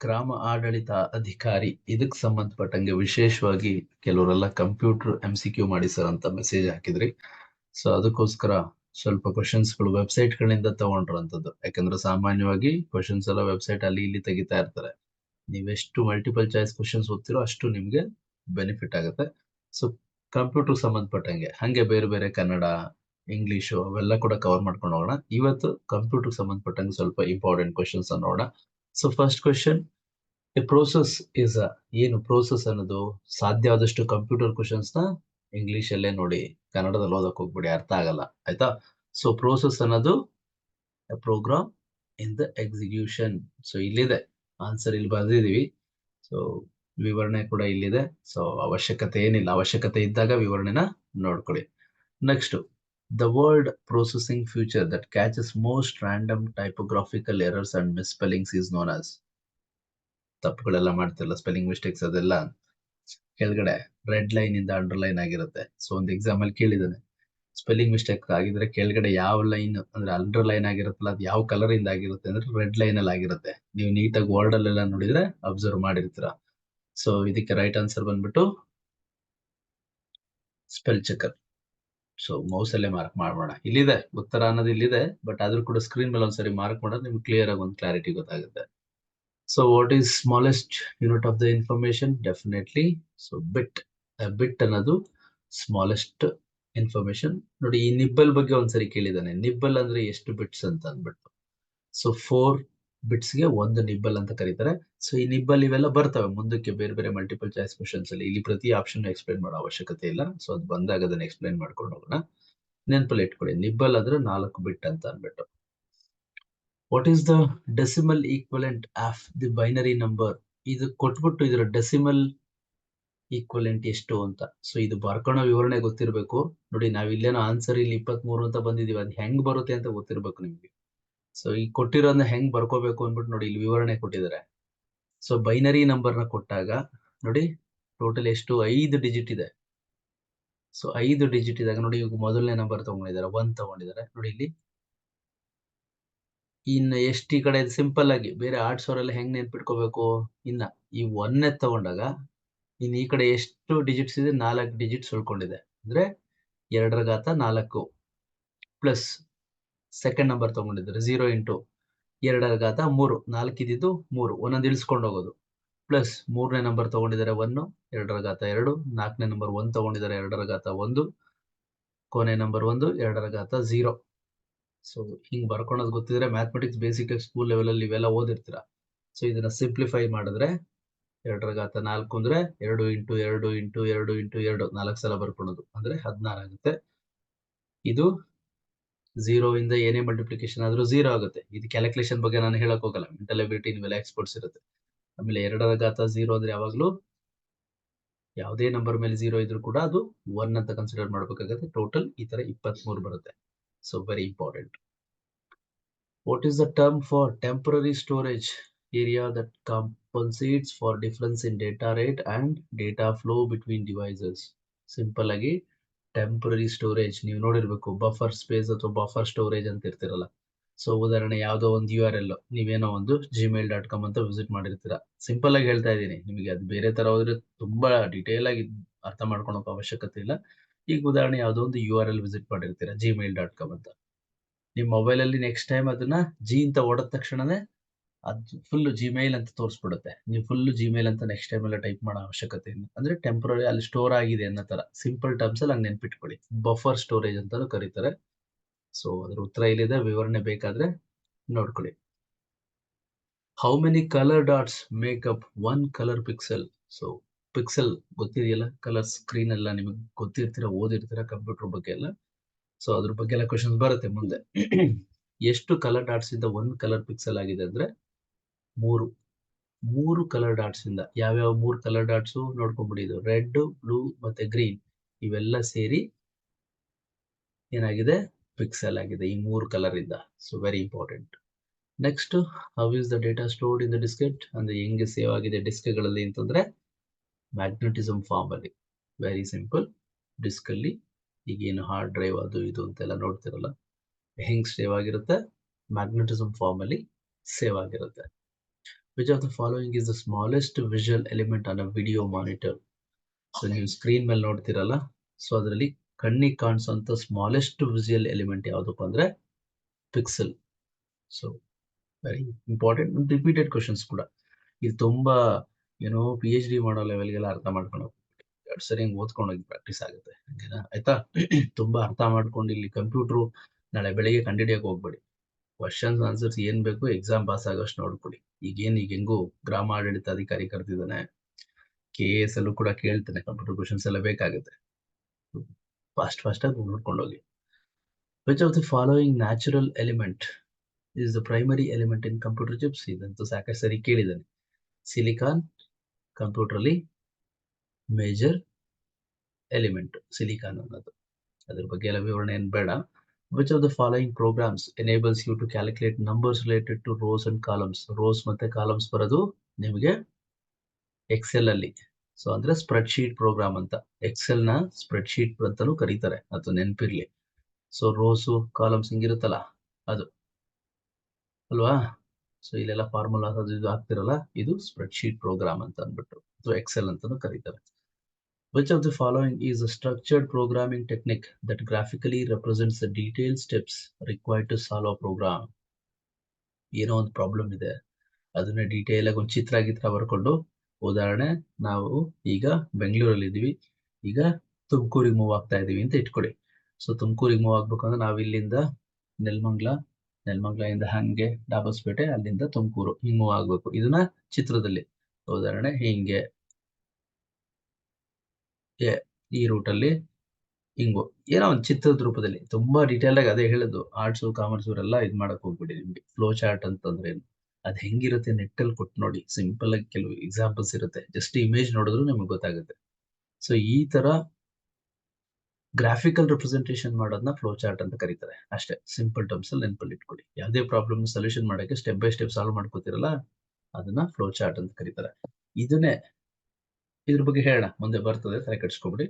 ಗ್ರಾಮ ಆಡಳಿತ ಅಧಿಕಾರಿ ಇದಕ್ಕೆ ಸಂಬಂಧಪಟ್ಟಂಗೆ ವಿಶೇಷವಾಗಿ ಕೆಲವರೆಲ್ಲ ಕಂಪ್ಯೂಟರ್ ಎಂ ಸಿ ಕ್ಯೂ ಮಾಡಿ ಸರ್ ಅಂತ ಮೆಸೇಜ್ ಹಾಕಿದ್ರಿ. ಸೊ ಅದಕ್ಕೋಸ್ಕರ ಸ್ವಲ್ಪ ಕ್ವಶನ್ಸ್ಗಳು ವೆಬ್ಸೈಟ್ ಗಳಿಂದ ತಗೊಂಡ್ರಂತದ್ದು. ಯಾಕಂದ್ರೆ ಸಾಮಾನ್ಯವಾಗಿ ಕ್ವಶನ್ಸ್ ಎಲ್ಲ ವೆಬ್ಸೈಟ್ ಅಲ್ಲಿ ಇಲ್ಲಿ ತೆಗಿತಾ ಇರ್ತಾರೆ. ನೀವೆಷ್ಟು ಮಲ್ಟಿಪಲ್ ಚಾಯ್ಸ್ ಕ್ವಶನ್ಸ್ ಓದ್ತಿರೋ ಅಷ್ಟು ನಿಮ್ಗೆ ಬೆನಿಫಿಟ್ ಆಗುತ್ತೆ. ಸೊ ಕಂಪ್ಯೂಟರ್ ಸಂಬಂಧಪಟ್ಟಂಗೆ, ಹಂಗೆ ಬೇರೆ ಬೇರೆ ಕನ್ನಡ ಇಂಗ್ಲಿಷು ಅವೆಲ್ಲ ಕೂಡ ಕವರ್ ಮಾಡ್ಕೊಂಡು ಹೋಗೋಣ. ಇವತ್ತು ಕಂಪ್ಯೂಟರ್ ಸಂಬಂಧಪಟ್ಟಂಗೆ ಸ್ವಲ್ಪ ಇಂಪಾರ್ಟೆಂಟ್ ಕ್ವಶನ್ಸ್ ನೋಡೋಣ. So first question a process is a ಏನು ಪ್ರೋಸೆಸ್ ಅನ್ನೋದು ಸಾಧ್ಯ ಆದಷ್ಟು ಕಂಪ್ಯೂಟರ್ ಕ್ವಶನ್ಸ್ನ ಇಂಗ್ಲಿಷ್ ಅಲ್ಲೇ ನೋಡಿ, ಕನ್ನಡದಲ್ಲಿ ಓದಕ್ಕೆ ಹೋಗ್ಬಿಡಿ, ಅರ್ಥ ಆಗಲ್ಲ, ಆಯ್ತಾ? ಸೊ ಪ್ರೋಸೆಸ್ ಅನ್ನೋದು program in the execution so ಇಲ್ಲಿದೆ ಆನ್ಸರ್ ಇಲ್ಲಿ ಬರೆದಿದ್ದೀವಿ. ಸೊ ವಿವರಣೆ ಕೂಡ ಇಲ್ಲಿದೆ. ಸೊ ಅವಶ್ಯಕತೆ ಏನಿಲ್ಲ, ಅವಶ್ಯಕತೆ ಇದ್ದಾಗ ವಿವರಣೆನ ನೋಡ್ಕೊಳ್ಳಿ. Next the word processing feature that catches most random typographical errors and misspellings is known as ತಪ್ಪುಗಳೆಲ್ಲ ಮಾಡ್ತಿರಲ್ಲ ಸ್ಪೆಲ್ಲಿಂಗ್ ಮಿಸ್ಟೇಕ್ಸ್ ಅದೆಲ್ಲ. ಕೆಳಗಡೆ ರೆಡ್ ಲೈನ್ ಇಂದ ಅಂಡರ್ಲೈನ್ ಆಗಿರುತ್ತೆ. ಸೊ ಒಂದು ಎಕ್ಸಾಮ್ ಅಲ್ಲಿ ಕೇಳಿದಾನೆ ಸ್ಪೆಲ್ಲಿಂಗ್ ಮಿಸ್ಟೇಕ್ ಆಗಿದ್ರೆ ಕೆಳಗಡೆ ಯಾವ ಲೈನ್ ಅಂದ್ರೆ ಅಂಡರ್ಲೈನ್ ಆಗಿರುತ್ತಲ್ಲ, ಅದು ಯಾವ ಕಲರಿಂದ ಆಗಿರುತ್ತೆ ಅಂದ್ರೆ ರೆಡ್ ಲೈನ್ ಅಲ್ಲಿ ಆಗಿರುತ್ತೆ. ನೀವು ನೀಟಾಗಿ ವರ್ಡ್ ಅಲ್ಲೆಲ್ಲ ನೋಡಿದ್ರೆ ಅಬ್ಸರ್ವ್ ಮಾಡಿರ್ತೀರ. ಸೊ ಇದಕ್ಕೆ ರೈಟ್ ಆನ್ಸರ್ ಬಂದ್ಬಿಟ್ಟು ಸ್ಪೆಲ್ ಚೆಕರ್ ಸೊ ಮೌಸ್ ಅಲ್ಲೇ ಮಾರ್ಕ್ ಮಾಡೋಣ ಇಲ್ಲಿದೆ, ಉತ್ತರ ಅನ್ನೋದು ಇಲ್ಲಿದೆ ಬಟ್ ಆದ್ರೂ ಕೂಡ ಸ್ಕ್ರೀನ್ ಮೇಲೆ ಒಂದ್ಸರಿ ಮಾರ್ಕ್ ಮಾಡೋದು ನಿಮ್ಗೆ ಕ್ಲಿಯರ್ ಆಗಿ ಒಂದು ಕ್ಲಾರಿಟಿ ಗೊತ್ತಾಗುತ್ತೆ. So what is smallest unit of the information definitely so bit bit ಅನ್ನೋದು ಸ್ಮಾಲೆಸ್ಟ್ ಇನ್ಫಾರ್ಮೇಶನ್ ನೋಡಿ, ಈ ನಿಬ್ಬಲ್ ಬಗ್ಗೆ ಒಂದ್ಸರಿ ಕೇಳಿದಾನೆ ನಿಬ್ಬಲ್ ಅಂದ್ರೆ ಎಷ್ಟು ಬಿಟ್ಸ್ ಅಂತ ಅಂದ್ಬಿಟ್ಟು. ಸೊ ಫೋರ್ ಬಿಟ್ಸ್ಗೆ ಒಂದು ನಿಬ್ಬಲ್ ಅಂತ ಕರೀತಾರೆ. ಸೊ ಈ ನಿಬ್ಬಲ್ ಇವೆಲ್ಲ ಬರ್ತವೆ. ಮುಂದಕ್ಕೆ ಬೇರೆ ಬೇರೆ ಮಲ್ಟಿಪಲ್ ಚಾಯ್ಸ್ ಕ್ವಶನ್ಸ್ ಅಲ್ಲಿ. ಇಲ್ಲಿ ಪ್ರತಿ ಆಪ್ಷನ್ ಎಕ್ಸ್ಪ್ಲೈನ್ ಮಾಡೋ ಅವಶ್ಯಕತೆ ಇಲ್ಲ. ಸೊ ಅದು ಬಂದಾಗ ಅದನ್ನ ಎಕ್ಸ್ಪ್ಲೈನ್ ಮಾಡ್ಕೊಂಡು ಹೋಗೋಣ. ನೆನಪಲ್ಲಿ ಇಟ್ಕೊಳ್ಳಿ. ನಿಬ್ಬಲ್ ಅಂದ್ರೆ ನಾಲ್ಕು ಬಿಟ್ ಅಂತ ಅನ್ಬಿಟ್ಟು what is the decimal equivalent of the binary number ಇದು ಕೊಟ್ಬಿಟ್ಟು ಇದರ ಡೆಸಿಮಲ್ ಈಕ್ವಲೆಂಟ್ ಎಷ್ಟು ಅಂತ. ಸೊ ಇದು ಬರ್ಕೊಳೋ ವಿವರಣೆ ಗೊತ್ತಿರಬೇಕು. ನೋಡಿ, ನಾವಿಲ್ಲೇನೋ ಆನ್ಸರ್ ಇಲ್ಲಿ ಇಪ್ಪತ್ತ್ ಮೂರು ಅಂತ ಬಂದಿದೀವಿ. ಅದು ಹೆಂಗ್ ಬರುತ್ತೆ ಅಂತ ಗೊತ್ತಿರ್ಬೇಕು ನಿಮ್ಗೆ. ಸೊ ಈ ಕೊಟ್ಟಿರೋದನ್ನ ಹೆಂಗ್ ಬರ್ಕೋಬೇಕು ಅಂದ್ಬಿಟ್ಟು ನೋಡಿ ಇಲ್ಲಿ ವಿವರಣೆ ಕೊಟ್ಟಿದ್ದಾರೆ. ಸೊ ಬೈನರಿ ನಂಬರ್ನ ಕೊಟ್ಟಾಗ ನೋಡಿ ಟೋಟಲ್ ಎಷ್ಟು? ಐದು ಡಿಜಿಟ್ ಇದೆ. ಸೊ ಐದು ಡಿಜಿಟ್ ಇದಾಗ ನೋಡಿ ಇವಾಗ ಮೊದಲನೇ ನಂಬರ್ ತಗೊಂಡಿದ್ದಾರೆ. ಒನ್ ತಗೊಂಡಿದ್ದಾರೆ. ನೋಡಿ ಇಲ್ಲಿ. ಇನ್ನು ಎಷ್ಟು ಈ ಕಡೆ ಸಿಂಪಲ್ ಆಗಿ ಬೇರೆ ಆಡ್ಸೋರೆಲ್ಲ ಹೆಂಗ್ ನೆನ್ಪಿಟ್ಕೋಬೇಕು? ಇನ್ನ ಈ ಒನ್ನೇ ತಗೊಂಡಾಗ ಇನ್ ಈ ಕಡೆ ಎಷ್ಟು ಡಿಜಿಟ್ಸ್ ಇದೆ? ನಾಲ್ಕು ಡಿಜಿಟ್ಸ್ ಉಳ್ಕೊಂಡಿದೆ. ಅಂದ್ರೆ ಎರಡರ ಘಾತ ನಾಲ್ಕು ಪ್ಲಸ್ ಸೆಕೆಂಡ್ ನಂಬರ್ ತಗೊಂಡಿದ್ದಾರೆ. ಝೀರೋ ಇಂಟು ಎರಡರ ಘಾತ ಮೂರು. ನಾಲ್ಕು ಇದ್ದಿದ್ದು ಮೂರು. ಒಂದೊಂದು ಇಳಿಸ್ಕೊಂಡು ಹೋಗೋದು. ಪ್ಲಸ್ ಮೂರನೇ ನಂಬರ್ ತಗೊಂಡಿದ್ದಾರೆ ಒನ್ನು ಎರಡರ ಘಾತ ಎರಡು, ನಾಲ್ಕನೇ ನಂಬರ್ ಒಂದು ತಗೊಂಡಿದ್ದಾರೆ, ಎರಡರ ಘಾತ ಒಂದು, ಕೊನೆ ನಂಬರ್ ಒಂದು, ಎರಡರ ಘಾತ ಝೀರೋ ಸೊ ಹಿಂಗೆ ಬರ್ಕೊಳೋದು ಗೊತ್ತಿದ್ರೆ ಮ್ಯಾಥಮೆಟಿಕ್ಸ್ ಬೇಸಿಕ್ ಸ್ಕೂಲ್ ಲೆವೆಲ್ ಅಲ್ಲಿ ಇವೆಲ್ಲ ಓದಿರ್ತೀರ. ಸೊ ಇದನ್ನ ಸಿಂಪ್ಲಿಫೈ ಮಾಡಿದ್ರೆ ಎರಡರ ಘಾತ ನಾಲ್ಕು ಅಂದ್ರೆ ಎರಡು ಇಂಟು ಎರಡು ಇಂಟು ಎರಡು ಇಂಟು ಎರಡು ನಾಲ್ಕು ಸಲ ಬರ್ಕೊಳೋದು. ಅಂದ್ರೆ ಹದಿನಾರು ಆಗುತ್ತೆ. ಇದು ಝೀರೋ ಇಂದ ಏನೇ ಮಲ್ಟಿಪ್ಲಿಕೇಶನ್ ಆದ್ರೂ ಝೀರೋ ಆಗುತ್ತೆ. ಇದು ಕ್ಯಾಲ್ಕುಲೇಷನ್ ಬಗ್ಗೆ ನಾನು ಹೇಳಕ್ ಹೋಗಲ್ಲ. ಮೆಂಟಲ್ ಎಬಿಲಿಟಿ ನೀವೆಲ್ಲ ಎಕ್ಸ್ಪರ್ಟ್ಸ್ ಇರುತ್ತೆ. ಆಮೇಲೆ ಎರಡರ ಘಾತ ಝೀರೋ ಅಂದ್ರೆ ಯಾವಾಗ್ಲೂ ಯಾವುದೇ ನಂಬರ್ ಮೇಲೆ ಝೀರೋ ಇದ್ರೂ ಕೂಡ ಅದು ಒನ್ ಅಂತ ಕನ್ಸಿಡರ್ ಮಾಡ್ಬೇಕಾಗುತ್ತೆ. ಟೋಟಲ್ ಈ ತರ ಇಪ್ಪತ್ತ್ ಮೂರು ಬರುತ್ತೆ. So very important what is the term for temporary storage area that compensates for difference in data rate and data flow between devices simple ಆಗಿ ಟೆಂಪರರಿ ಸ್ಟೋರೇಜ್ ನೀವು ನೋಡಿರ್ಬೇಕು ಬಫರ್ ಸ್ಪೇಸ್ ಅಥವಾ ಬಫರ್ ಸ್ಟೋರೇಜ್ ಅಂತ ಇರ್ತಿರಲ್ಲ. ಸೊ ಉದಾಹರಣೆ ಯಾವುದೋ ಒಂದು U R L ನೀವೇನೋ ಒಂದು ಜಿಮೇಲ್ ಡಾಟ್ ಕಾಮ್ ಅಂತ ವಿಸಿಟ್ ಮಾಡಿರ್ತೀರಾ. ಸಿಂಪಲ್ ಆಗಿ ಹೇಳ್ತಾ ಇದ್ದೀನಿ, ನಿಮಗೆ ಅದು ಬೇರೆ ತರ ಹೋದ್ರೆ ತುಂಬಾ ಡಿಟೇಲ್ ಆಗಿ ಅರ್ಥ ಮಾಡ್ಕೊಳಕ್ ಅವಶ್ಯಕತೆ ಇಲ್ಲ. ಈಗ ಉದಾಹರಣೆ ಯಾವುದೋ ಒಂದು ಯು ಆರ್ ಎಲ್ ವಿಸಿಟ್ ಮಾಡಿರ್ತೀರಾ ಜಿಮೇಲ್ ಡಾಟ್ ಕಾಮ್ ಅಂತ. ನಿಮ್ ಮೊಬೈಲ್ ಅಲ್ಲಿ ನೆಕ್ಸ್ಟ್ ಟೈಮ್ ಅದನ್ನ ಜಿ ಅಂತ ಓಡದ ತಕ್ಷಣನೇ ಅದು ಫುಲ್ ಜಿಮೇಲ್ ಅಂತ ತೋರಿಸ್ಬಿಡುತ್ತೆ. ನೀವು ಫುಲ್ ಜಿಮೇಲ್ ಅಂತ ನೆಕ್ಸ್ಟ್ ಟೈಮ್ ಎಲ್ಲ ಟೈಪ್ ಮಾಡೋ ಅವಶ್ಯಕತೆ ಇಲ್ಲ. ಅಂದ್ರೆ ಟೆಂಪರರಿ ಅಲ್ಲಿ ಸ್ಟೋರ್ ಆಗಿದೆ ಅನ್ನೋ ತರ. ಸಿಂಪಲ್ ಟರ್ಮ್ಸ್ ಅಲ್ಲಿ ಹಂಗೆ ನೆನ್ಪಿಟ್ಕೊಳ್ಳಿ. ಬಫರ್ ಸ್ಟೋರೇಜ್ ಅಂತಾನು ಕರೀತಾರೆ. ಸೊ ಅದ್ರ ಉತ್ತರ ಇಲ್ಲಿದೆ. ವಿವರಣೆ ಬೇಕಾದ್ರೆ ನೋಡ್ಕೊಳ್ಳಿ. How many colour dots make up one colour pixel so pixel ಗೊತ್ತಿದೆಯಲ್ಲ? Colour screen ಎಲ್ಲ ನಿಮಗೆ ಗೊತ್ತಿರ್ತೀರ, ಓದಿರ್ತೀರ ಕಂಪ್ಯೂಟರ್ ಬಗ್ಗೆ ಎಲ್ಲ. ಸೊ ಅದ್ರ ಬಗ್ಗೆ ಎಲ್ಲ ಕ್ವಶನ್ಸ್ ಬರುತ್ತೆ ಮುಂದೆ. ಎಷ್ಟು ಕಲರ್ ಡಾಟ್ಸ್ ಇಂದ ಒಂದು ಕಲರ್ ಪಿಕ್ಸೆಲ್ ಆಗಿದೆ ಅಂದ್ರೆ ಮೂರು. ಮೂರು ಕಲರ್ ಡಾಟ್ಸ್ ಇಂದ ಯಾವ್ಯಾವ ಮೂರು ಕಲರ್ ಡಾಟ್ಸು ನೋಡ್ಕೊಂಡ್ಬಿಡಿ ಇದು ರೆಡ್, ಬ್ಲೂ ಮತ್ತೆ ಗ್ರೀನ್. ಇವೆಲ್ಲ ಸೇರಿ ಏನಾಗಿದೆ? ಪಿಕ್ಸೆಲ್ ಆಗಿದೆ ಈ ಮೂರು ಕಲರಿಂದ. So very important next how is the data stored in the diskette ಅಂದ್ರೆ ಹೆಂಗೆ ಸೇವ್ ಆಗಿದೆ ಡಿಸ್ಕ್ಗಳಲ್ಲಿ ಅಂತಂದ್ರೆ ಮ್ಯಾಗ್ನೆಟಿಸಮ್ ಫಾರ್ಮ್ ಅಲ್ಲಿ. ವೆರಿ ಸಿಂಪಲ್ ಡಿಸ್ಕ್ ಅಲ್ಲಿ ಈಗೇನು ಹಾರ್ಡ್ ಡ್ರೈವ್ ಅದು ಇದು ಅಂತೆಲ್ಲ ನೋಡ್ತಿರಲ್ಲ? ಹೆಂಗ್ ಸೇವ್ ಆಗಿರುತ್ತೆ? ಮ್ಯಾಗ್ನೆಟಿಸಮ್ ಫಾರ್ಮ್ ಅಲ್ಲಿ ಸೇವ್ ಆಗಿರುತ್ತೆ. Of the following is the smallest visual element on a video monitor so ನೀವು ಸ್ಕ್ರೀನ್ ಮೇಲೆ ನೋಡ್ತಿರಲ್ಲ? ಸೊ ಅದರಲ್ಲಿ ಕಣ್ಣಿಗೆ ಕಾಣಿಸುವಂತ ಸ್ಮಾಲೆಸ್ಟ್ ವಿಜುವಲ್ ಎಲಿಮೆಂಟ್ ಯಾವುದಪ್ಪ ಅಂದ್ರೆ pixel so very important repeated questions ಕೂಡ. ಇದು ತುಂಬಾ ಏನೋ ಪಿ ಎಚ್ ಡಿ ಮಾಡೋ ಲೆವೆಲ್ಗೆಲ್ಲ ಅರ್ಥ ಮಾಡ್ಕೊಂಡು ಎರಡು ಸರಿ ಹಂಗೆ ಓದ್ಕೊಂಡು ಹೋಗಿ ಪ್ರಾಕ್ಟೀಸ್ ಆಗುತ್ತೆ. ಹಂಗೇನಾ? ಆಯ್ತಾ? ತುಂಬಾ ಅರ್ಥ ಮಾಡ್ಕೊಂಡು ಇಲ್ಲಿ ಕಂಪ್ಯೂಟ್ರು ನಾಳೆ ಬೆಳಿಗ್ಗೆ ಕಂಡಿಡಿಯಕ್ಕೆ ಹೋಗ್ಬೇಡಿ. ಕ್ವಶನ್ಸ್ ಆನ್ಸರ್ಸ್ ಏನ್ ಬೇಕು ಎಕ್ಸಾಮ್ ಪಾಸ್ ಆಗೋಷ್ಟು ನೋಡ್ಕೊಡಿ. ಈಗೇನ್ ಈಗ ಹೆಂಗೋ ಗ್ರಾಮ ಆಡಳಿತ ಅಧಿಕಾರಿ ಕರೆದಿದ್ದಾನೆ ಕೆ ಎಸ್ ಅಲ್ಲೂ ಕೂಡ ಕೇಳ್ತಾನೆ ಕಂಪ್ಯೂಟರ್ ಕ್ವಶನ್ಸ್ ಎಲ್ಲ ಬೇಕಾಗುತ್ತೆ. ಫಾಸ್ಟ್ ಫಾಸ್ಟ್ ಆಗಿ ನೋಡ್ಕೊಂಡೋಗಿ. Which of the following natural element is the primary element in computer chips ಇದಂತೂ ಸಾಕಷ್ಟು ಸರಿ ಕೇಳಿದ್ದಾನೆ. ಸಿಲಿಕಾನ್ ಕಂಪ್ಯೂಟರ್ ಅಲ್ಲಿ ಮೇಜರ್ ಎಲಿಮೆಂಟ್ ಸಿಲಿಕಾನ್ ಅನ್ನೋದು. ಅದ್ರ ಬಗ್ಗೆ ಎಲ್ಲ ವಿವರಣೆ ಏನ್ ಬೇಡ. Which of the following programs enables you to calculate numbers related to rows and columns rows ಮತ್ತೆ ಕಾಲಮ್ಸ್ ಬರೋದು ನಿಮಗೆ ಎಕ್ಸೆಲ್ ಅಲ್ಲಿ. ಸೊ ಅಂದ್ರೆ ಸ್ಪ್ರೆಡ್ ಶೀಟ್ ಪ್ರೋಗ್ರಾಮ್ ಅಂತ. ಎಕ್ಸೆಲ್ನ ಸ್ಪ್ರೆಡ್ ಶೀಟ್ ಅಂತಾನೂ ಕರೀತಾರೆ. ಅದು ನೆನಪಿರ್ಲಿ. ಸೊ ರೋಸು ಕಾಲಮ್ಸ್ ಹಿಂಗಿರುತ್ತಲ್ಲ? ಅದು. ಅಲ್ವಾ? ಸೊ ಇಲ್ಲೆಲ್ಲ ಫಾರ್ಮುಲಾ ಅದು ಇದು ಆಗ್ತಿರಲ್ಲ ಇದು ಸ್ಪ್ರೆಡ್ ಶೀಟ್ ಪ್ರೋಗ್ರಾಮ್ ಅಂತ ಅಂದ್ಬಿಟ್ಟು. ಅಥವಾ ಎಕ್ಸೆಲ್ ಅಂತಾನು ಕರೀತಾರೆ. Which of the following is a structured programming technique that graphically represents the detail steps required to solve a program ಏನೋ ಒಂದು ಪ್ರಾಬ್ಲಮ್ ಇದೆ. ಅದನ್ನ ಡೀಟೇಲ್ ಆಗಿ ಒಂದು ಚಿತ್ರ ಗಿತ್ರ ಬರ್ಕೊಂಡು, ಉದಾಹರಣೆ, ನಾವು ಈಗ ಬೆಂಗಳೂರಲ್ಲಿ ಇದೀವಿ ಈಗ ತುಮಕೂರಿಗೆ ಮೂವ್ ಆಗ್ತಾ ಇದೀವಿ ಅಂತ ಇಟ್ಕೊಳ್ಳಿ. ಸೊ ತುಮಕೂರಿಗೆ ಮೂವ್ ಆಗ್ಬೇಕು ಅಂದ್ರೆ ನಾವು ಇಲ್ಲಿಂದ ನೆಲಮಂಗ್ಲ ನೆಲಮಂಗ್ಲಿಂದ ಹಂಗೆ ಡಾಬಸ್ಪೇಟೆ, ಅಲ್ಲಿಂದ ತುಮಕೂರು ಹಿಂಗ್ ಮೂವ್ ಆಗ್ಬೇಕು. ಇದನ್ನ ಚಿತ್ರದಲ್ಲಿ. ಉದಾಹರಣೆ, ಹಿಂಗೆ. ಈ ರೂಟಲ್ಲಿ ಹಿಂಗು ಏನೋ ಒಂದು ಚಿತ್ರದ ರೂಪದಲ್ಲಿ ತುಂಬಾ ಡೀಟೇಲ್ ಆಗಿ ಅದೇ ಹೇಳೋದು ಆರ್ಟ್ಸ್ ಕಾಮರ್ಸ್ ಇವರೆಲ್ಲ ಇದು ಮಾಡಕ್ ಹೋಗ್ಬಿಡಿ ನಿಮ್ಗೆ. ಫ್ಲೋ ಚಾರ್ಟ್ ಅಂತಂದ್ರೆ ಅದು ಹೆಂಗಿರುತ್ತೆ ನೆಟ್ ಅಲ್ಲಿ ಕೊಟ್ಟು ನೋಡಿ. ಸಿಂಪಲ್ ಆಗಿ ಕೆಲವು ಎಕ್ಸಾಂಪಲ್ಸ್ ಇರುತ್ತೆ. ಜಸ್ಟ್ ಇಮೇಜ್ ನೋಡಿದ್ರು ನಿಮ್ಗೆ ಗೊತ್ತಾಗುತ್ತೆ. ಸೊ ಈ ತರ ಗ್ರಾಫಿಕಲ್ ರೆಪ್ರೆಸೆಂಟೇಷನ್ ಮಾಡೋದನ್ನ ಫ್ಲೋ ಚಾರ್ಟ್ ಅಂತ ಕರೀತಾರೆ. ಅಷ್ಟೇ. ಸಿಂಪಲ್ ಟರ್ಮ್ಸ್ ಅಲ್ಲಿ ನೆನಪಲ್ಲಿ ಇಟ್ಕೊಡಿ. ಯಾವುದೇ ಪ್ರಾಬ್ಲಮ್ ಸೊಲ್ಯೂಷನ್ ಮಾಡೋಕ್ಕೆ ಸ್ಟೆಪ್ ಬೈ ಸ್ಟೆಪ್ ಸಾಲ್ವ್ ಮಾಡ್ಕೋತಿರಲ್ಲ, ಅದನ್ನ ಫ್ಲೋ ಚಾರ್ಟ್ ಅಂತ ಕರೀತಾರೆ. ಇದನ್ನೇ ಇದ್ರ ಬಗ್ಗೆ ಹೇಳೋಣ. ಮುಂದೆ ಬರ್ತದೆ, ತಲೆ ಕೆಡಿಸ್ಕೊಬಿಡಿ.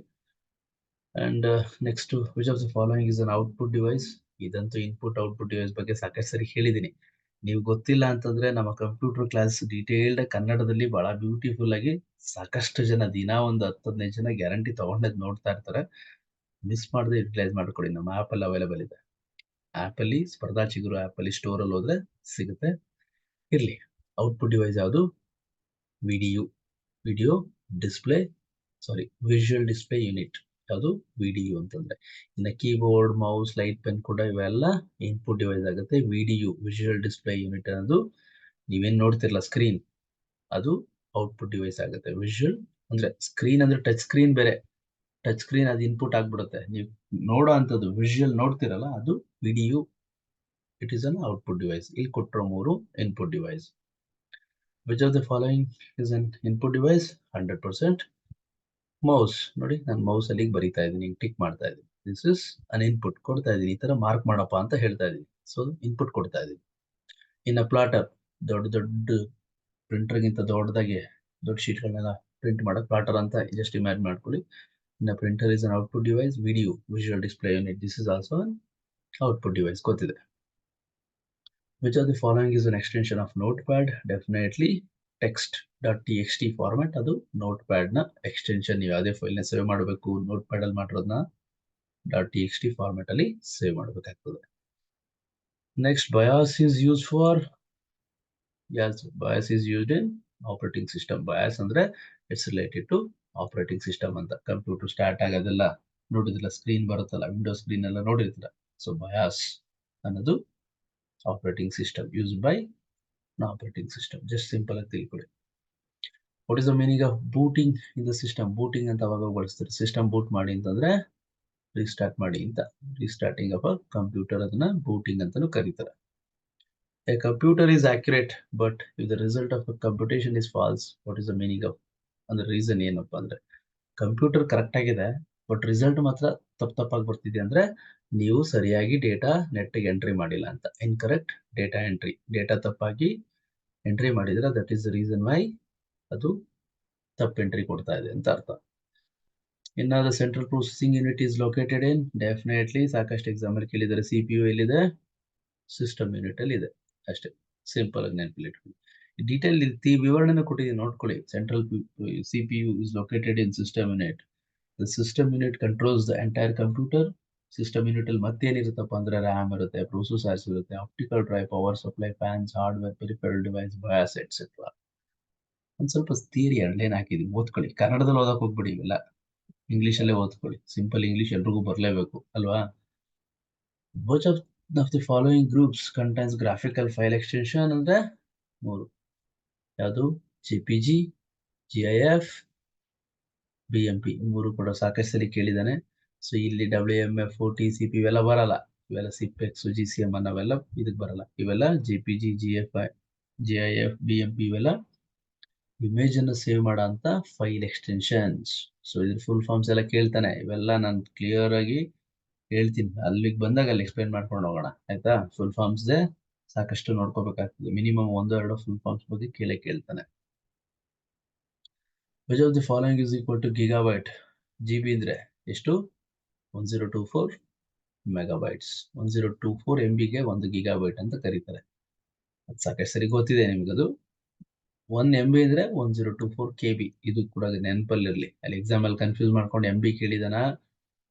And next which of the following is an output device ಇದಂತೂ ಇನ್ಪುಟ್ ಔಟ್ಪುಟ್ ಡಿವೈಸ್ ಬಗ್ಗೆ ಸಾಕಷ್ಟು ಸರಿ ಹೇಳಿದೀನಿ ನೀವು ಗೊತ್ತಿಲ್ಲ ಅಂತಂದ್ರೆ ನಮ್ಮ ಕಂಪ್ಯೂಟರ್ ಕ್ಲಾಸ್ ಡೀಟೇಲ್ಡ್ ಕನ್ನಡದಲ್ಲಿ ಬಹಳ ಬ್ಯೂಟಿಫುಲ್ ಆಗಿ ಸಾಕಷ್ಟು ಜನ ದಿನ ಒಂದು ಹತ್ತು ಹದಿನೈದು ಜನ ಗ್ಯಾರಂಟಿ ತಗೊಂಡದ್ ನೋಡ್ತಾ ಇರ್ತಾರೆ. ಮಿಸ್ ಮಾಡದೆ ಯುಟಿಲೈಸ್ ಮಾಡ್ಕೊಳ್ಳಿ ನಮ್ಮ ಆಪ್ ಅಲ್ಲಿ ಅವೈಲೇಬಲ್ ಇದೆ. ಆಪ್ ಅಲ್ಲಿ ಸ್ಪರ್ಧಾ ಚಿಗುರು ಆಪ್ ಅಲ್ಲಿ ಸ್ಟೋರ್ ಅಲ್ಲಿ ಹೋದ್ರೆ ಸಿಗುತ್ತೆ. ಇರ್ಲಿ. ಔಟ್ಪುಟ್ ಡಿವೈಸ್ ಯಾವುದು? Video video display sorry visual display unit ಯಾವುದು? ವಿಡಿಯೋ ಅಂತಂದ್ರೆ. ಇನ್ನು ಕೀಬೋರ್ಡ್ ಮೌಸ್ ಲೈಟ್ ಪೆನ್ ಕೂಡ ಇವೆಲ್ಲ ಇನ್ಪುಟ್ ಡಿವೈಸ್ ಆಗುತ್ತೆ. ವಿಡಿಯೋ ವಿಜುವಲ್ ಡಿಸ್ಪ್ಲೇ ಯೂನಿಟ್ ಅನ್ನೋದು ನೀವೇನು ನೋಡ್ತಿರಲ್ಲ ಸ್ಕ್ರೀನ್ ಅದು ಔಟ್ಪುಟ್ ಡಿವೈಸ್ ಆಗುತ್ತೆ. ವಿಜುವಲ್ ಅಂದ್ರೆ ಸ್ಕ್ರೀನ್ ಅಂದ್ರೆ ಟಚ್ ಸ್ಕ್ರೀನ್ ಬೇರೆ. ಟಚ್ ಸ್ಕ್ರೀನ್ ಅದು ಇನ್ಪುಟ್ ಆಗ್ಬಿಡುತ್ತೆ. ನೀವು ನೋಡೋ ಅಂಥದ್ದು ವಿಜುವಲ್ ನೋಡ್ತಿರಲ್ಲ, ಅದು video it is an output device ಇಲ್ಲಿ ಕೊಟ್ಟಿರೋ ಮೂರು input device which of the following is an input device hundred percent mouse ನೋಡಿ, ನಾನು ಮೌಸ್ ಅಲ್ಲಿ ಬರಿತಾ ಇದ್ದೀನಿ ಟಿಕ್ ಮಾಡ್ತಾ ಇದ್ದೀನಿ. ದಿಸ್ ಇಸ್ ಅನ್ ಇನ್ಪುಟ್ ಕೊಡ್ತಾ ಇದ್ದೀನಿ, ಈ ತರ ಮಾರ್ಕ್ ಮಾಡಪ್ಪ ಅಂತ ಹೇಳ್ತಾ ಇದ್ದೀನಿ. ಸೊ ಇನ್ಪುಟ್ ಕೊಡ್ತಾ ಇದ್ದೀನಿ. ಇನ್ನು ಪ್ಲಾಟರ್ ದೊಡ್ಡ ದೊಡ್ಡ ಪ್ರಿಂಟರ್ಗಿಂತ ದೊಡ್ಡದಾಗಿ, ದೊಡ್ಡ ಶೀಟ್ಗಳನ್ನೆಲ್ಲ ಪ್ರಿಂಟ್ ಮಾಡೋ ಪ್ಲಾಟರ್ ಅಂತ ಜಸ್ಟ್ ಇಮ್ಯಾಜಿನ್ ಮಾಡ್ಕೊಳ್ಳಿ. ಇನ್ನು printer is an output device video visual display unit this is also an output device ಗೊತ್ತಿದೆ. Which are the is an extension of notepad definitely text dot X T format ಅದು ನೋಟ್ನ extension ನೀವು ಯಾವುದೇ ಫೈಲ್ನ save ಮಾಡಬೇಕು ನೋಟ್ ಪ್ಯಾಡಲ್ಲಿ ಮಾಡಿರೋದನ್ನ dot T X T format ಅಲ್ಲಿ ಸೇವ್ ಮಾಡಬೇಕಾಗ್ತದೆ. Next BIOS is use for as BIOS is used in operating system BIOS ಅಂದ್ರೆ it's related to operating system ಅಂತ. ಕಂಪ್ಯೂಟರ್ ಸ್ಟಾರ್ಟ್ ಆಗೋದೆಲ್ಲ ನೋಡಿದಿಲ್ಲ ಸ್ಕ್ರೀನ್ ಬರುತ್ತಲ್ಲ ವಿಂಡೋ ಸ್ಕ್ರೀನ್ ಎಲ್ಲ ನೋಡಿರ್ತಿಲ್ಲ ಸೊ ಬಯಾಸ್ ಅನ್ನೋದು operating system use by operating system just simple ಆಗಿ ತಿಳ್ಕೊಳ್ಳಿ what is the meaning of booting in the system booting ಅಂತ ಅವಾಗ ಬಳಸ್ತಾರೆ. ಸಿಸ್ಟಮ್ ಬೂಟ್ ಮಾಡಿ ಅಂತಂದ್ರೆ ರೀಸ್ಟಾರ್ಟ್ ಮಾಡಿ ಅಂತ. ರೀಸ್ಟಾರ್ಟಿಂಗ್ ಆಫ್ ಅ ಕಂಪ್ಯೂಟರ್ ಅದನ್ನ ಬೂಟಿಂಗ್ ಅಂತಾನು ಕರೀತಾರೆ. A computer is accurate but if the result of computation is false what is the meaning of ಅಂದ್ರೆ ರೀಸನ್ ಏನಪ್ಪಾ ಅಂದ್ರೆ ಕಂಪ್ಯೂಟರ್ ಕರೆಕ್ಟ್ ಆಗಿದೆ ಬಟ್ ರಿಸಲ್ಟ್ ಮಾತ್ರ ತಪ್ಪು ತಪ್ಪಾಗಿ ಬರ್ತಿದೆ ಅಂದ್ರೆ ನೀವು ಸರಿಯಾಗಿ ಡೇಟಾ ನೆಟ್ಗೆ ಎಂಟ್ರಿ ಮಾಡಿಲ್ಲ ಅಂತ. Incorrect data entry. ಡೇಟಾ ತಪ್ಪಾಗಿ ಎಂಟ್ರಿ ಮಾಡಿದ್ರೆ that is the reason why ಅದು ತಪ್ಪು ಎಂಟ್ರಿ ಕೊಡ್ತಾ ಇದೆ ಅಂತ ಅರ್ಥ. ಇನ್ನ central processing unit is located in definitely ಸಾಕಷ್ಟು ಎಕ್ಸಾಂಪಲ್ ಕೇಳಿದ್ದಾರೆ. ಸಿ ಪಿ ಯು ಎಲ್ಲಿದೆ? ಸಿಸ್ಟಮ್ ಯೂನಿಟ್ ಅಲ್ಲಿ ಇದೆ. ಅಷ್ಟೇ. ಸಿಂಪಲ್ ಆಗಿ ನೆನಪಲ್ಲಿ ಇಟ್ಕೊಳ್ಳಿ. ಡೀಟೇಲ್ ಇಲ್ಲಿ ವಿವರಣೆ ಕೊಟ್ಟಿದ್ದೀನಿ ನೋಡ್ಕೊಳ್ಳಿ. Central C P U is located in system unit the system unit controls the entire computer system unit ಅಲ್ಲಿ ಮತ್ತೇನಿರುತ್ತಪ್ಪ ಅಂದ್ರೆ ರ್ಯಾಮ್ ಇರುತ್ತೆ ಪ್ರೊಸೆಸರ್ಸ್ ಇರುತ್ತೆ optical drive power supply fans hardware peripheral device BIOS etcetera ಒಂದ್ ಸ್ವಲ್ಪ ಥಿಯರಿ ಎರಡ್ಲೇನ್ ಹಾಕಿದೀವಿ, ಓದ್ಕೊಳ್ಳಿ. ಕನ್ನಡದಲ್ಲಿ ಓದಕ್ ಹೋಗ್ಬಿಡಿ ಇವೆಲ್ಲ. ಇಂಗ್ಲಿಷ್ ಅಲ್ಲೇ ಓದ್ಕೊಳ್ಳಿ. ಸಿಂಪಲ್ ಇಂಗ್ಲಿಷ್ ಎಲ್ರಿಗೂ ಬರ್ಲೇಬೇಕು, ಅಲ್ವಾ? Both of of the following groups contains graphical file extension ಅಂದ್ರೆ ಮೂರು. ಯಾವುದು? G P G G I F B M P ಮೂರು ಕೂಡ ಸಾಕಷ್ಟು ಸರಿ ಕೇಳಿದಾನೆ. ಸೊ ಇಲ್ಲಿ W M F T C P ಇವೆಲ್ಲ ಬರಲ್ಲ. ಇವೆಲ್ಲ ಸಿಪೆಕ್ಸ್ ಜಿ ಸಿ ಎಂ ಅನ್ನವೆಲ್ಲ ಇದಕ್ಕೆ ಬರಲ್ಲ. ಇವೆಲ್ಲ G P G G F I G I F B M P ಇವೆಲ್ಲ ಇಮೇಜ್ ಅನ್ನು ಸೇವ್ ಮಾಡೋ ಅಂತ ಫೈಲ್ ಎಕ್ಸ್ಟೆನ್ಷನ್ಸ್ ಸೊ ಇದ್ರ ಫುಲ್ ಫಾರ್ಮ್ಸ್ ಎಲ್ಲ ಕೇಳ್ತಾನೆ. ಇವೆಲ್ಲ ನಾನು ಕ್ಲಿಯರ್ ಆಗಿ ಹೇಳ್ತೀನಿ. ಅಲ್ಲಿಗೆ ಬಂದಾಗ ಅಲ್ಲಿ ಎಕ್ಸ್ಪ್ಲೈನ್ ಮಾಡ್ಕೊಂಡು ಹೋಗೋಣ. ಆಯ್ತಾ? ಫುಲ್ ಫಾರ್ಮ್ಸ್ ಸಾಕಷ್ಟು ನೋಡ್ಕೋಬೇಕಾಗ್ತದೆ. ಮಿನಿಮಮ್ ಒಂದು, ಎರಡು ಫುಲ್ ಫಾರ್ಮ್ಸ್ ಬಗ್ಗೆ ಕೇಳೇ ಕೇಳ್ತಾನೆ. Which of the following is equal to gigabyte G B ಅಂದ್ರೆ ಎಷ್ಟು? One zero two four megabytes one zero two four M ಬಿಗೆ ಒಂದು ಗಿಗಾಬೈಟ್ ಅಂತ ಕರೀತಾರೆ. ಅದು ಸಾಕಷ್ಟು ಸರಿ ಗೊತ್ತಿದೆ ನಿಮ್ಗದು. ಒನ್ ಎಂ ಬಿ ಅಂದ್ರೆ one zero two four K B ಇದು ಕೂಡ ನೆನಪಲ್ಲಿರಲಿ. ಅಲ್ಲಿ ಎಕ್ಸಾಮ್ ಅಲ್ಲಿ ಕನ್ಫ್ಯೂಸ್ ಮಾಡ್ಕೊಂಡು ಎಂ ಬಿ ಕೇಳಿದಾನ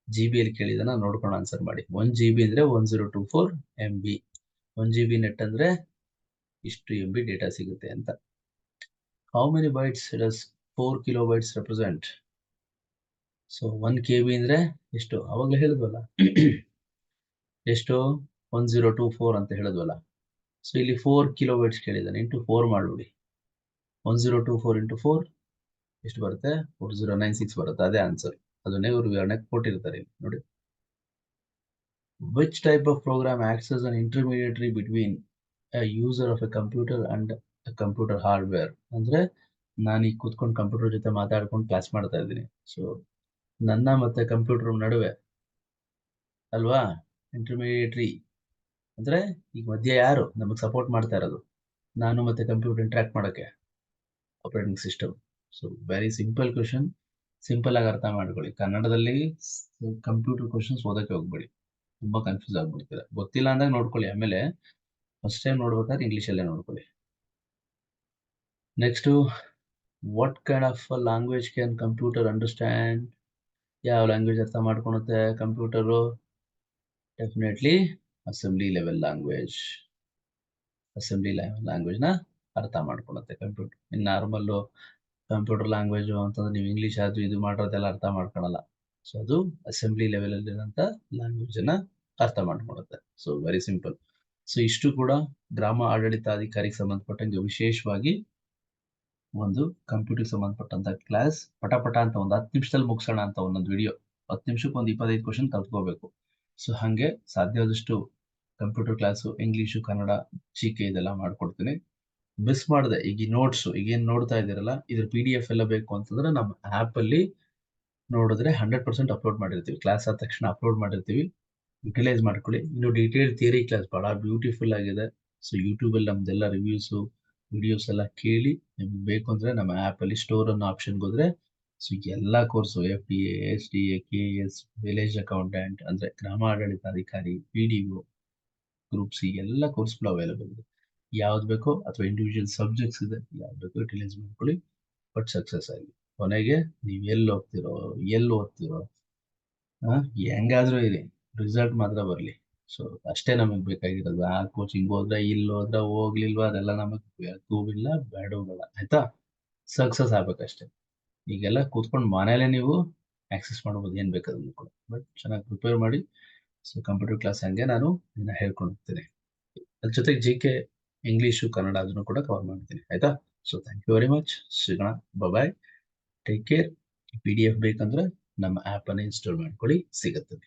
ಜಿ ಬಿ ಅಲ್ಲಿ ಕೇಳಿದಾನ ನೋಡ್ಕೊಂಡು ಆನ್ಸರ್ ಮಾಡಿ. ಒನ್ ಜಿ ಬಿ ಅಂದ್ರೆ one zero two four M B one G B net ಅಂದ್ರೆ ಇಷ್ಟು ಎಂ ಬಿ ಡೇಟಾ ಸಿಗುತ್ತೆ ಅಂತ. How many bytes does four kilobytes represent so one K B ಅಂದ್ರೆ ಎಷ್ಟು? ಅವಾಗ ಹೇಳಿದ್ವಲ್ಲ? ಎಷ್ಟು? ಒನ್ ಜೀರೋ ಟೂ ಫೋರ್ ಅಂತ ಹೇಳಿದ್ವಲ್ಲ? ಸೊ ಇಲ್ಲಿ ಫೋರ್ ಕಿಲೋ ಬೈಟ್ಸ್ ಕೇಳಿದ್ದಾನೆ. ಇಂಟು ಫೋರ್ ಮಾಡ್ಬಿಡಿ. One zero two four into four ಎಷ್ಟು ಬರುತ್ತೆ? ಫೋರ್ ಜೀರೋ ನೈನ್ ಸಿಕ್ಸ್ ಬರುತ್ತೆ. ಅದೇ ಆನ್ಸರ್ ಅದನ್ನೇ ಇವರು ವಿವರಣೆ ಕೊಟ್ಟಿರ್ತಾರೆ ನೋಡಿ. Which type of program acts as an intermediary between user of a computer and computer hardware ಅಂದ್ರೆ ನಾನು ಈಗ ಕೂತ್ಕೊಂಡು ಕಂಪ್ಯೂಟರ್ ಜೊತೆ ಮಾತಾಡ್ಕೊಂಡು ಕ್ಲಾಸ್ ಮಾಡ್ತಾ ಇದ್ದೀನಿ. ಸೊ ನನ್ನ ಮತ್ತೆ ಕಂಪ್ಯೂಟರ್ ನಡುವೆ. ಅಲ್ವಾ? ಇಂಟರ್ಮೀಡಿಯೇಟ್ರಿ ಅಂದ್ರೆ ಈಗ ಮಧ್ಯೆ ಯಾರು? ನಮಗೆ ಸಪೋರ್ಟ್ ಮಾಡ್ತಾ ಇರೋದು. ನಾನು ಮತ್ತೆ ಕಂಪ್ಯೂಟರ್ ಇಂಟ್ರಾಕ್ಟ್ ಮಾಡೋಕ್ಕೆ operating system so very simple question simple ಆಗಿ ಅರ್ಥ ಮಾಡ್ಕೊಳ್ಳಿ. ಕನ್ನಡದಲ್ಲಿ ಕಂಪ್ಯೂಟರ್ ಕ್ವಶನ್ಸ್ ಓದಕ್ಕೆ ಹೋಗ್ಬೇಡಿ. ತುಂಬಾ ಕನ್ಫ್ಯೂಸ್ ಆಗ್ಬಿಡ್ತೀರ. ಗೊತ್ತಿಲ್ಲ ಅಂದಾಗ ನೋಡ್ಕೊಳ್ಳಿ. ಆಮೇಲೆ ಫಸ್ಟ್ ಟೈಮ್ ನೋಡ್ಬೇಕಾದ್ರೆ ಇಂಗ್ಲೀಷಲ್ಲೇ ನೋಡ್ಕೊಳ್ಳಿ. Next what kind of language can computer understand ಯಾವ ಲ್ಯಾಂಗ್ವೇಜ್ ಅರ್ಥ ಮಾಡ್ಕೊಳುತ್ತೆ computer definitely assembly level language assembly ಲ್ಯಾಂಗ್ವೇಜ್ನ ಅರ್ಥ ಮಾಡ್ಕೊಳುತ್ತೆ ಕಂಪ್ಯೂಟರ್ ಇನ್ನು ನಾರ್ಮಲ್ಲು ಕಂಪ್ಯೂಟರ್ ಲ್ಯಾಂಗ್ವೇಜು ಅಂತಂದ್ರೆ ನೀವು ಇಂಗ್ಲೀಷ್ ಅದು ಇದು ಮಾಡೋದೆಲ್ಲ ಅರ್ಥ ಮಾಡ್ಕೊಳಲ್ಲ. ಸೊ ಅದು ಅಸೆಂಬ್ಲಿ ಲೆವೆಲ್ ಅಲ್ಲಿರೋಂಥ ಲ್ಯಾಂಗ್ವೇಜ್ ಅನ್ನ ಅರ್ಥ ಮಾಡ್ಕೊಳುತ್ತೆ. ಸೊ ವೆರಿ ಸಿಂಪಲ್ ಸೊ ಇಷ್ಟು ಕೂಡ ಗ್ರಾಮ ಆಡಳಿತಾಧಿಕಾರಿಗೆ ಸಂಬಂಧಪಟ್ಟಂಗೆ ವಿಶೇಷವಾಗಿ ಒಂದು ಕಂಪ್ಯೂಟರ್ ಸಂಬಂಧಪಟ್ಟಂತ ಕ್ಲಾಸ್ ಪಟ ಅಂತ ಒಂದು ಹತ್ತು ನಿಮಿಷದಲ್ಲಿ ಮುಗಿಸೋಣ ಅಂತ ಒಂದೊಂದು ವಿಡಿಯೋ ಹತ್ತು ನಿಮಿಷಕ್ಕೆ ಒಂದು ಇಪ್ಪತ್ತೈದು ಕ್ವಶನ್ ಕಲ್ತ್ಕೋಬೇಕು ಸೊ ಹಾಗೆ ಸಾಧ್ಯವಾದಷ್ಟು computer class English Kannada G K ಇದೆಲ್ಲ ಮಾಡ್ಕೊಡ್ತೀನಿ. ಮಿಸ್ ಮಾಡಿದೆ, ಈಗ ಈ ನೋಟ್ಸ್ ಈಗೇನು ನೋಡ್ತಾ ಇದ್ದೀರಲ್ಲ, ಇದ್ರ ಪಿ ಡಿ ಎಫ್ ಎಲ್ಲ ಬೇಕು ಅಂತಂದ್ರೆ ನಮ್ಮ ಆ್ಯಪ್ ಅಲ್ಲಿ ನೋಡಿದ್ರೆ ಹಂಡ್ರೆಡ್ ಪರ್ಸೆಂಟ್ ಅಪ್ಲೋಡ್ ಮಾಡಿರ್ತೀವಿ. ಕ್ಲಾಸ್ ಆದ ತಕ್ಷಣ ಅಪ್ಲೋಡ್ ಮಾಡಿರ್ತೀವಿ. ಯುಟಿಲೈಸ್ ಮಾಡ್ಕೊಳ್ಳಿ. ಇನ್ನು ಡೀಟೇಲ್ ಥಿಯರಿ ಕ್ಲಾಸ್ ಬಹಳ ಬ್ಯೂಟಿಫುಲ್ ಆಗಿದೆ. ಸೊ ಯೂಟ್ಯೂಬಲ್ಲಿ ನಮ್ದೆಲ್ಲ ರಿವ್ಯೂಸು ವಿಡಿಯೋಸ್ ಎಲ್ಲ ಕೇಳಿ, ನಿಮ್ಗೆ ಬೇಕು ಅಂದ್ರೆ ನಮ್ಮ ಆ್ಯಪ್ ಅಲ್ಲಿ ಸ್ಟೋರ್ ಅನ್ನೋ ಆಪ್ಷನ್ಗೆ ಹೋದ್ರೆ ಸೊ ಎಲ್ಲ course F D A S D A K S village accountant ಅಂದ್ರೆ ಗ್ರಾಮ ಆಡಳಿತಾಧಿಕಾರಿ P D O group C ಎಲ್ಲ ಕೋರ್ಸ್ಗಳು ಅವೈಲೇಬಲ್ ಇದೆ. ಯಾವ್ದು ಬೇಕೋ ಅಥವಾ ಇಂಡಿವಿಜುವಲ್ ಸಬ್ಜೆಕ್ಟ್ಸ್ ಇದೆ, ಯಾವ್ದು ಬೇಕೋ ಯುಟಿಲೈಸ್ ಮಾಡ್ಕೊಳ್ಳಿ ಬಟ್ ಸಕ್ಸಸ್ ಆಗಿ. ಕೊನೆಗೆ ನೀವು ಎಲ್ಲಿ ಹೋಗ್ತಿರೋ, ಎಲ್ಲಿ ಓದ್ತಿರೋ ಹೆಂಗಾದ್ರೂ ಇರಿ ರಿಸಲ್ಟ್ ಮಾತ್ರ ಬರಲಿ. ಸೊ ಅಷ್ಟೇ ನಮಗೆ ಬೇಕಾಗಿರೋದು. ಆ ಕೋಚಿಂಗ್ ಹೋದ್ರೆ ಇಲ್ಲಿ ಹೋದ್ರೆ ಹೋಗ್ಲಿಲ್ವಾ ಅದೆಲ್ಲ ನಮಗೆ ಬೇಡವೂ ಬೇಡ ಆಯ್ತಾ? ಸಕ್ಸಸ್ ಆಗ್ಬೇಕಷ್ಟೇ. ಈಗೆಲ್ಲ ಕೂತ್ಕೊಂಡು ಮನೇಲೆ ನೀವು ಆಕ್ಸೆಸ್ ಮಾಡ್ಬೋದು. ಏನು ಬೇಕಾದ್ರೂ ಕೂಡ. ಬಟ್ ಚೆನ್ನಾಗಿ ಪ್ರಿಪೇರ್ ಮಾಡಿ. ಸೊ ಕಂಪ್ಯೂಟರ್ ಕ್ಲಾಸ್ ಹಂಗೆ ನಾನು ಇದನ್ನ ಹೇಳ್ಕೊಂಡು ಹೋಗ್ತೀನಿ ಅದ್ರ ಜೊತೆಗೆ ಜಿ ಕೆ ಇಂಗ್ಲೀಷು ಕನ್ನಡ ಅದನ್ನು ಕೂಡ ಕವರ್ ಮಾಡ್ತೀನಿ. ಆಯ್ತಾ? So thank you very much ಸಿಗೋಣ. Bye take care P D F ಬೇಕಂದ್ರೆ ನಮ್ಮ ಆ್ಯಪನ್ನು ಇನ್ಸ್ಟಾಲ್ ಮಾಡ್ಕೊಳ್ಳಿ. ಸಿಗುತ್ತದೆ